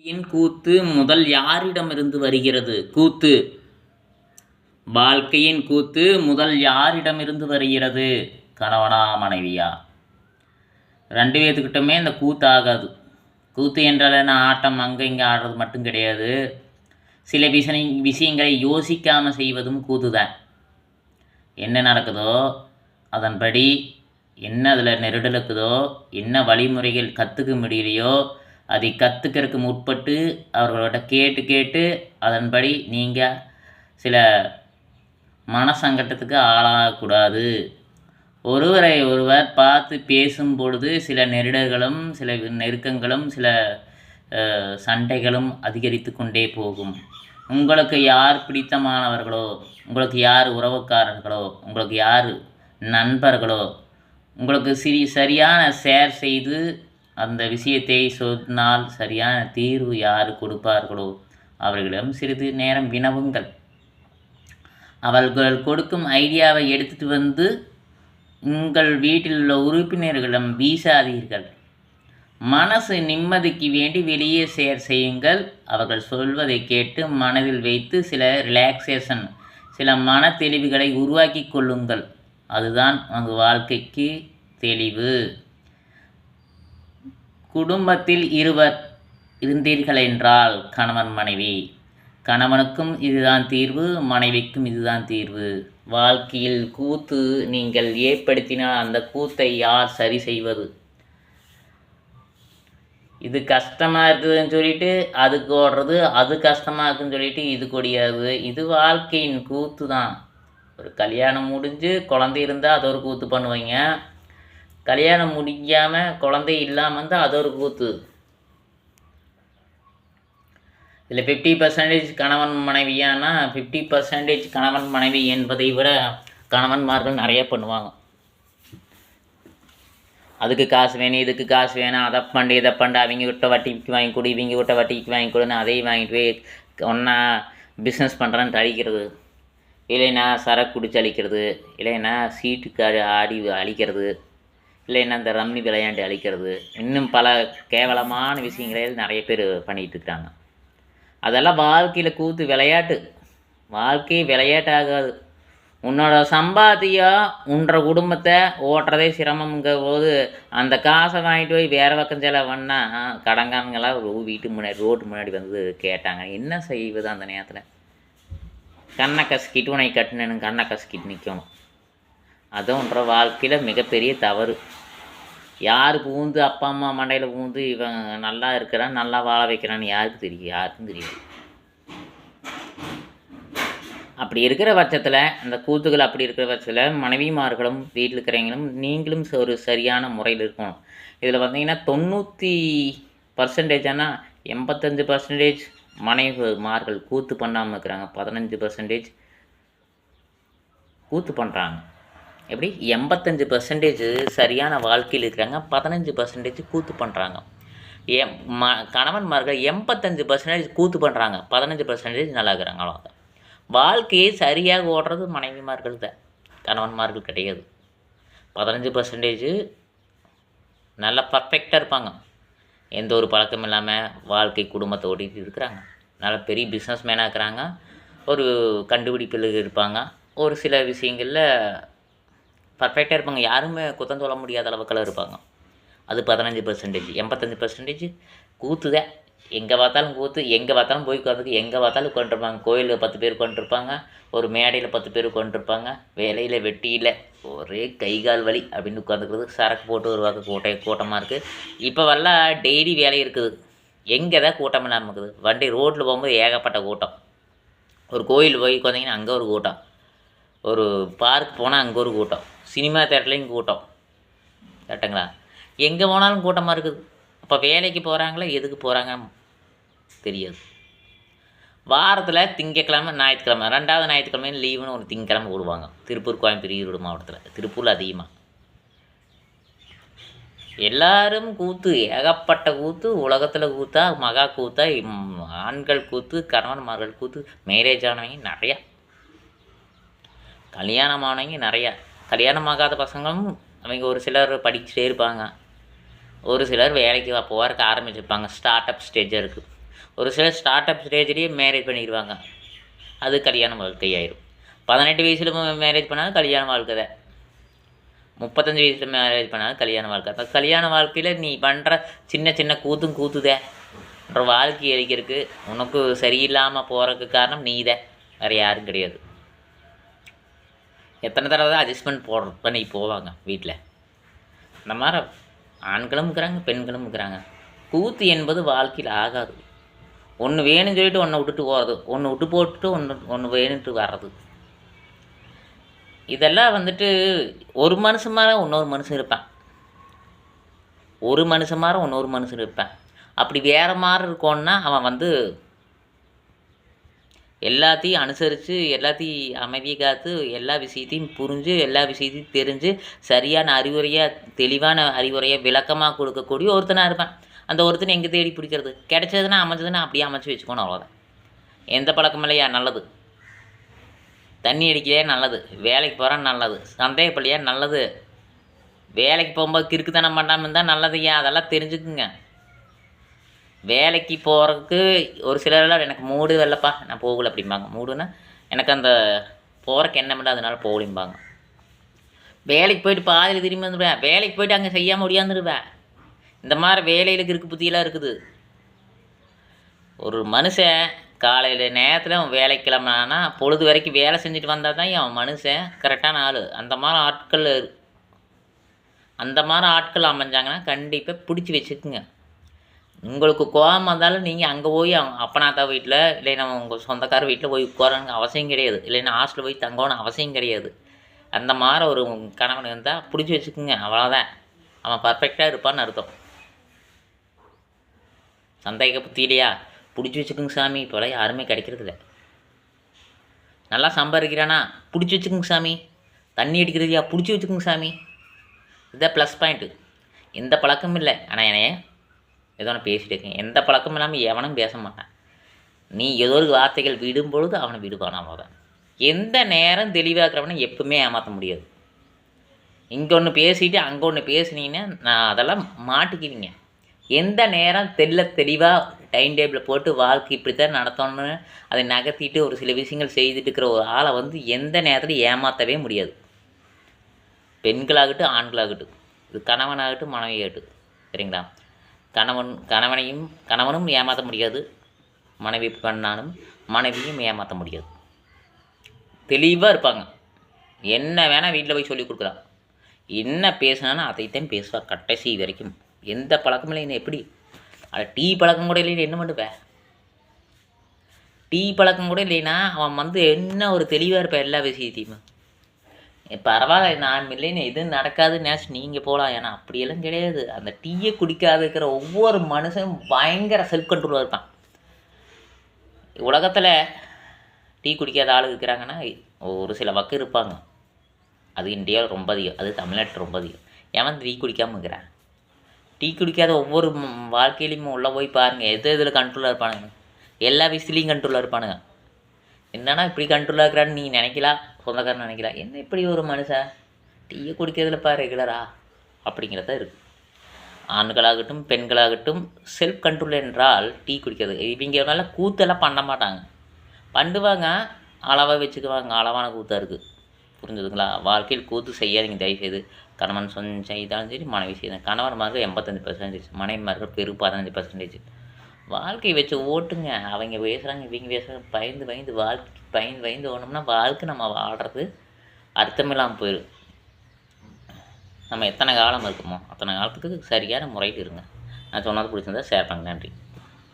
வாழ்க்கையின் கூத்து முதல் யாரிடமிருந்து வருகிறது? கூத்து. வாழ்க்கையின் கூத்து முதல் யாரிடமிருந்து வருகிறது? கணவனா மனைவியா? ரெண்டு பேத்துக்கிட்டமே இந்த கூத்து ஆகாது. கூத்து என்றால் என்ன? ஆட்டம் அங்கே இங்கே ஆடுறது மட்டும் கிடையாது. சில விஷய விஷயங்களை யோசிக்காமல் செய்வதும் கூத்து தான் என்ன நடக்குதோ அதன்படி என்ன அதில் நெருடலுக்குதோ என்ன வழிமுறைகள் கற்றுக்க முடியலையோ அதை கற்றுக்கிறதுக்கு முற்பட்டு அவர்களோட கேட்டு கேட்டு அதன்படி நீங்கள் சில மனசங்கட்டத்துக்கு ஆளாகக்கூடாது. ஒருவரை ஒருவர் பார்த்து பேசும் பொழுது சில நெருடர்களும் சில நெருக்கங்களும் சில சண்டைகளும் அதிகரித்து கொண்டே போகும். உங்களுக்கு யார் பிடித்தமானவர்களோ உங்களுக்கு யார் உறவுக்காரர்களோ உங்களுக்கு யார் நண்பர்களோ உங்களுக்கு சிறி சரியான ஷேர் செய்து அந்த விஷயத்தை சொன்னால் சரியான தீர்வு யார் கொடுப்பார்களோ? அவர்களிடம் சிறிது நேரம் வினவுங்கள். அவர்கள் கொடுக்கும் ஐடியாவை எடுத்துட்டு வந்து உங்கள் வீட்டில் உள்ள உறுப்பினர்களிடம் வீசாதீர்கள். மனசு நிம்மதிக்கு வேண்டி வெளியே சேர் செய்யுங்கள். அவர்கள் சொல்வதை கேட்டு மனதில் வைத்து சில ரிலாக்ஸேஷன் சில மன தெளிவுகளை உருவாக்கி கொள்ளுங்கள். அதுதான் உங்கள் வாழ்க்கைக்கு தெளிவு. குடும்பத்தில் இருவர் இருந்தீர்கள் என்றால் கணவன் மனைவி. கணவனுக்கும் இதுதான் தீர்வு மனைவிக்கும் இதுதான் தீர்வு. வாழ்க்கையில் கூத்து நீங்கள் ஏற்படுத்தினால் அந்த கூத்தை யார் சரி செய்வது? இது கஷ்டமாக இருக்குதுன்னு சொல்லிட்டு அதுக்கு ஓடுறது அது கஷ்டமாக இருக்குன்னு சொல்லிட்டு இது கொடியாது இது வாழ்க்கையின் கூத்து தான் ஒரு கல்யாணம் முடிஞ்சு குழந்தை இருந்தால் அது ஒரு கூத்து பண்ணுவீங்க. கல்யாணம் முடிக்காமல் குழந்தை இல்லாமல் இருந்தால் அது ஒரு கூத்து. இதில் ஃபிஃப்டி பர்சன்டேஜ் கணவன் மனைவியானா ஃபிஃப்டி பர்சன்டேஜ் கணவன் மனைவி என்பதை விட கணவன்மார்கள் நிறைய பண்ணுவாங்க. அதுக்கு காசு வேணும் இதுக்கு காசு வேணும் அதை பண்ணு இதை பண்ணு அவங்க கிட்ட வட்டிக்கு வாங்கி கொடு இவங்க கிட்ட வட்டிக்கு வாங்கி கொடுன்னு அதையும் வாங்கிட்டு போய் ஒன்றா பிஸ்னஸ் பண்ணுறான்னு அழிக்கிறது இல்லைன்னா சரக்கு குடிச்சு அழிக்கிறது இல்லைன்னா சீட்டுக்கு ஆடி அழிக்கிறது. இல்லைன்னா இந்த ரம்மி விளையாண்டு அழிக்கிறது? இன்னும் பல கேவலமான விஷயங்களை நிறைய பேர் பண்ணிகிட்டு இருக்காங்க. அதெல்லாம் வாழ்க்கையில் கூத்து விளையாட்டு. வாழ்க்கை விளையாட்டாகாது. உன்னோட சம்பாத்தியம் உன்ற குடும்பத்தை ஓட்டுறதே சிரமங்கிற போது அந்த காசை வாங்கிட்டு போய் வேறு பக்கம் செலவு பண்ணால் கடங்கானுங்களாம் வீட்டு முன்னாடி ரோட்டு முன்னாடி வந்து கேட்டாங்க. என்ன செய்வது அந்த நேரத்தில்? கண்ணை கசக்கிட்டு உன்னை கட்டினேன்னு கண்ணை கசக்கிட்டு நிற்கணும் அதுன்ற வாழ்க்கையில் மிகப்பெரிய தவறு. யார் பூந்து அப்பா அம்மா மண்டையில் பூந்து இவன் நல்லா இருக்கிறான் நல்லா வாழ வைக்கிறான்னு யாருக்கு தெரியும்? யாருக்கும் தெரியும் அப்படி இருக்கிற பட்சத்தில் அந்த கூத்துகள் அப்படி இருக்கிற பட்சத்தில் மனைவிமார்களும் வீட்டில் இருக்கிறவங்களும் நீங்களும் ஒரு சரியான முறையில் இருக்கணும். இதில் பார்த்தீங்கன்னா தொண்ணூற்றி பர்சன்டேஜ் ஆனால் எண்பத்தஞ்சு பர்சன்டேஜ் மனைவிமார்கள் கூத்து பண்ணாமல் இருக்கிறாங்க. பதினஞ்சு பர்சன்டேஜ் கூத்து பண்ணுறாங்க எப்படி? எண்பத்தஞ்சு பர்சன்டேஜ் சரியான வாழ்க்கையில் இருக்கிறாங்க பதினஞ்சு பர்சன்டேஜ் கூத்து பண்ணுறாங்க எம் ம கணவன்மார்கள் எண்பத்தஞ்சு பர்சன்டேஜ் கூத்து பண்ணுறாங்க பதினஞ்சு பர்சன்டேஜ் நல்லா இருக்கிறாங்க அவ்வளோதான் வாழ்க்கையை சரியாக ஓடுறது மனைவிமார்கள் தான். கணவன்மார்கள் கிடையாது. பதினஞ்சு பர்சன்டேஜ் நல்லா பர்ஃபெக்டாக இருப்பாங்க. எந்த ஒரு பழக்கம் இல்லாமல் வாழ்க்கை குடும்பத்தை ஓட்டிகிட்டு இருக்கிறாங்க. நல்ல பெரிய பிஸ்னஸ் மேனாக இருக்கிறாங்க. ஒரு கண்டுபிடிப்பில் இருப்பாங்க. ஒரு சில விஷயங்களில் பர்ஃபெக்டாக இருப்பாங்க. யாருமே குத்தம் சொல்ல முடியாத அளவுக்கெல்லாம் இருப்பாங்க. அது பதினஞ்சு பர்சன்டேஜ் எண்பத்தஞ்சு பர்சன்டேஜ் கூத்து தான் எங்கே பார்த்தாலும் கூத்து எங்கே பார்த்தாலும் போய் உட்காந்துக்கு எங்கே பார்த்தாலும் உட்காந்துருப்பாங்க கோயிலில் பத்து பேர் உட்காந்துருப்பாங்க ஒரு மேடையில் பத்து பேர் உட்காந்துருப்பாங்க வேலையில் வெட்டியில் ஒரே கை கால் வலி அப்படின்னு உட்காந்துக்கிறது சரக்கு போட்டு ஒரு பக்கம் கூட்டை கூட்டமாக இருக்குது இப்போ வரல டெய்லி வேலை இருக்குது. எங்கே தான் கூட்டம் இல்லாமல் இருக்குது. வண்டி ரோட்டில் போகும்போது ஏகப்பட்ட கூட்டம். ஒரு கோயில் போய் உட்காந்திங்கன்னா அங்கே ஒரு கூட்டம். ஒரு பார்க் போனால் அங்கே ஒரு கூட்டம். சினிமா தேட்டர்லேயும் கூட்டம். கரெக்டுங்களா? எங்கே போனாலும் கூட்டமாக இருக்குது. அப்போ வேலைக்கு போகிறாங்களா எதுக்கு போகிறாங்க தெரியாது. வாரத்தில் திங்கக்கிழமை ஞாயிற்றுக்கிழமை ரெண்டாவது ஞாயிற்றுக்கிழமை லீவுன்னு ஒரு திங்கக்கிழமை விடுவாங்க. திருப்பூர் கோயம்புத்தூர் ஈரோடு மாவட்டத்தில். திருப்பூரில் அதிகமாக எல்லாரும் கூத்து ஏகப்பட்ட கூத்து உலகத்தில் கூத்தா மகா கூத்தா ஆண்கள் கூத்து கணவன்மார்கள் கூத்து மேரேஜ் ஆனவங்க நிறையா. கல்யாணம் ஆனவங்க நிறையா. கல்யாணமாகாத பசங்களும் அவங்க ஒரு சிலர் படிச்சுட்டே இருப்பாங்க. ஒரு சிலர் வேலைக்கு போகிறக்கு ஆரம்பிச்சிருப்பாங்க. ஸ்டார்ட் அப் ஸ்டேஜாக இருக்குது ஒரு சிலர் ஸ்டார்ட் அப் ஸ்டேஜ்லேயே மேரேஜ் பண்ணிடுவாங்க அது கல்யாண வாழ்க்கை ஆயிரும் பதினெட்டு வயசில் மேரேஜ் பண்ணாலும் கல்யாண வாழ்க்கை தான். முப்பத்தஞ்சு வயசில் மேரேஜ் பண்ணாலும் கல்யாண வாழ்க்கை. அந்த கல்யாண வாழ்க்கையில் நீ பண்ணுற சின்ன சின்ன கூத்தும் கூத்துதே. அப்புறம் வாழ்க்கை அழிக்கிறதுக்கு உனக்கு சரியில்லாமல் போகிறதுக்கு காரணம் நீ தான். வேறு யாரும் கிடையாது. எத்தனை தடவை தான் அட்ஜஸ்ட்மெண்ட் போடுற பண்ணி போவாங்க வீட்டில் இந்த மாதிரி ஆண்களும் இருக்கிறாங்க பெண்களும் இருக்கிறாங்க. கூத்து என்பது வாழ்க்கையில் ஆகாது. ஒன்று வேணும்னு சொல்லிட்டு ஒன்றை விட்டுட்டு போகிறது ஒன்று விட்டு போட்டுட்டு ஒன்று ஒன்று வேணுன்ட்டு வர்றது. இதெல்லாம் வந்துட்டு ஒரு மனுஷன் மாதிரி இன்னொரு மனுஷன் இருப்பான். ஒரு மனுஷன் மாதிரி இன்னொரு மனுஷன் இருப்பேன். அப்படி வேறு மாதிரி இருக்கோன்னா அவன் வந்து எல்லாத்தையும் அனுசரித்து எல்லாத்தையும் அமைதியை காத்து எல்லா விஷயத்தையும் புரிஞ்சு எல்லா விஷயத்தையும் தெரிஞ்சு சரியான அறிவுரையாக தெளிவான அறிவுரையாக விளக்கமாக கொடுக்கக்கூடிய ஒருத்தனாக இருப்பேன். அந்த ஒருத்தனை எங்கே தேடி பிடிக்கிறது? கிடைச்சதுன்னா அமைஞ்சதுன்னா அப்படியே அமைச்சு வச்சுக்கணும் அவ்வளோதான் எந்த பழக்கம் இல்லையா? நல்லது. தண்ணி அடிக்கலையா நல்லது. வேலைக்கு போகிறான் நல்லது. சந்தேகப்படலையா? நல்லது. வேலைக்கு போகும்போது கிறுக்குத்தனம் பண்ணாமல் இருந்தால் நல்லதுயா அதெல்லாம் தெரிஞ்சுக்குங்க. வேலைக்கு போகிறதுக்கு ஒரு சிலர்லாம் எனக்கு மூடு வரலப்பா நான் போகல அப்படிம்பாங்க. மூடுன்னா எனக்கு அந்த போகிறக்கு எண்ணம் இல்லை அதனால போகலிம்பாங்க. வேலைக்கு போயிட்டு பாதியில் திரும்பி வந்துடுவேன். வேலைக்கு போயிட்டு அங்கே செய்யாமல் முடியாந்துருவேன் இந்த மாதிரி வேலையில் இருக்கு புத்தியெல்லாம் இருக்குது. ஒரு மனுஷன் காலையில் நேரத்தில் அவன் வேலைக்கு கிளம்புனான்னா பொழுது வரைக்கும் வேலை செஞ்சுட்டு வந்தால் தான் அவன் மனுஷன் கரெக்டான ஆள். அந்த மாதிரி ஆட்கள் அந்த மாதிரி ஆட்கள் அமைஞ்சாங்கன்னா கண்டிப்பாக பிடிச்சி வச்சுக்குங்க. உங்களுக்கு கோபம் வந்தாலும் நீங்கள் அங்கே போய் அப்பனாத்தா வீட்டில் இல்லைன்னா உங்கள் சொந்தக்கார வீட்டில் போய் உட்காரணுங்க அவசியம் கிடையாது. இல்லைன்னா ஹாஸ்டலில் போய் தங்கணும்னு அவசியம் கிடையாது. அந்த மாதிரி ஒரு கணவன் இருந்தால் பிடிச்சி வச்சுக்குங்க அவ்வளோதான் அவன் பர்ஃபெக்டாக இருப்பான்னு அர்த்தம். சந்தேக புத்தி இல்லையா? பிடிச்சி வச்சுக்குங்க சாமி இப்போலாம் யாருமே கிடைக்கிறதில்ல நல்லா சம்பாதிக்கிறானா? பிடிச்சி வச்சுக்குங்க சாமி. தண்ணி அடிக்கிறதுயா பிடிச்சி வச்சுக்குங்க சாமி. இதான் ப்ளஸ் பாயிண்ட்டு எந்த பழக்கமும் இல்லை. ஆனால் என்னைய ஏதோ ஒன்று பேசிட்டு இருக்கேன் எந்த பழக்கமும் இல்லாமல் எவனும் பேச மாட்டான். நீ ஏதோ ஒரு வார்த்தைகள் விடும் பொழுது அவனை விடுவான் அவன். எந்த நேரம் தெளிவாக எப்பவுமே ஏமாற்ற முடியாது. இங்கே ஒன்று பேசிட்டு அங்கே ஒன்று பேசுனீங்கன்னா நான் அதெல்லாம் மாட்டிக்குவீங்க. எந்த நேரம் தெல்ல தெளிவாக டைம் டேபிளை போட்டு வாழ்க்கை இப்படி தான் நடத்தணும்னு அதை நகர்த்திட்டு ஒரு சில விஷயங்கள் செய்துட்டு இருக்கிற ஒரு ஆளை வந்து எந்த நேரத்தில் ஏமாற்றவே முடியாது. பெண்களாகட்டும் ஆண்களாகட்டும். இது கணவனாகட்டும் மனைவியாகட்டும். சரிங்களா? கணவன் கணவனையும் கணவனும் ஏமாற்ற முடியாது. மனைவி பண்ணாலும் மனைவியும் ஏமாற்ற முடியாது. தெளிவாக இருப்பாங்க. என்ன வேணால் வீட்டில் போய் சொல்லி கொடுக்குறான் என்ன பேசினாலும் அதைத்தான் பேசுவா கடைசி வரைக்கும். எந்த பழக்கமும் இல்லை எப்படி? அது டீ பழக்கம் கூட இல்லைன்னு என்ன பண்ணுவேன் டீ பழக்கம் கூட இல்லைன்னா அவன் வந்து என்ன ஒரு தெளிவாக இருப்பான் எல்லா விஷயத்தையுமே? பரவாயில்ல நான் இல்லைன்னு எதுவும் நடக்காதுன்னு நினச்சி நீங்கள் போகலாம் ஏன்னா அப்படியெல்லாம் கிடையாது. அந்த டீயை குடிக்காத இருக்கிற ஒவ்வொரு மனுஷனும் பயங்கர செல்ஃப் கண்ட்ரோலாக இருப்பான். உலகத்தில் டீ குடிக்காத ஆள் இருக்கிறாங்கன்னா ஒரு சில வக்கு இருப்பாங்க. அது இந்தியாவில் ரொம்ப அதிகம். அது தமிழ்நாட்டில் ரொம்ப அதிகம். ஏன் டீ குடிக்காமல் இருக்கிறான் டீ குடிக்காத ஒவ்வொரு வாழ்க்கையிலையும் உள்ளே போய் பாருங்கள் எது எதில் கண்ட்ரோலாக இருப்பானுங்க? எல்லா விஷயத்துலேயும் கண்ட்ரோலாக இருப்பானுங்க. என்னன்னா இப்படி கண்ட்ரோலாக இருக்கிறான்னு நீங்கள் நினைக்கலாம். சொந்தக்காரன் நினைக்கலாம் என்ன இப்படி ஒரு மனுஷன் டீயை குடிக்கிறதுலப்பா ரெகுலரா அப்படிங்கிறத இருக்கு. ஆண்களாகட்டும் பெண்களாகட்டும் செல்ஃப் கண்ட்ரோல் என்றால் டீ குடிக்கிறது. இவங்க நல்லா கூத்தெல்லாம் பண்ண மாட்டாங்க. பண்ணுவாங்க அளவாக வச்சுக்குவாங்க. அளவான கூத்தாக இருக்குது புரிஞ்சுதுங்களா? வாழ்க்கையில் கூத்து செய்யாதீங்க தயவுசெய்து. கணவன் சொந்த செய்தாலும் சரி மனைவி செய்தாலும் கணவன் மார்க்கு எண்பத்தஞ்சு பர்சன்டேஜ் மனைவி மார்க்கு பெரும் பதினஞ்சு பர்சன்டேஜ் வாழ்க்கையை வச்சு ஓட்டுங்க. அவங்க பேசுகிறாங்க இவங்க பேசுகிறாங்க பயந்து பயந்து வாழ்க்கை பயந்து பயந்து ஓடணும்னா வாழ்க்கை நம்ம வாழ்கிறது அர்த்தமில்லாமல் போயிடும் நம்ம எத்தனை காலம் இருக்குமோ அத்தனை காலத்துக்கு சரியான முறையில் இருங்க. நான் சொன்னது பிடிச்சிருந்தா ஷேர் பண்ணுங்க. நன்றி.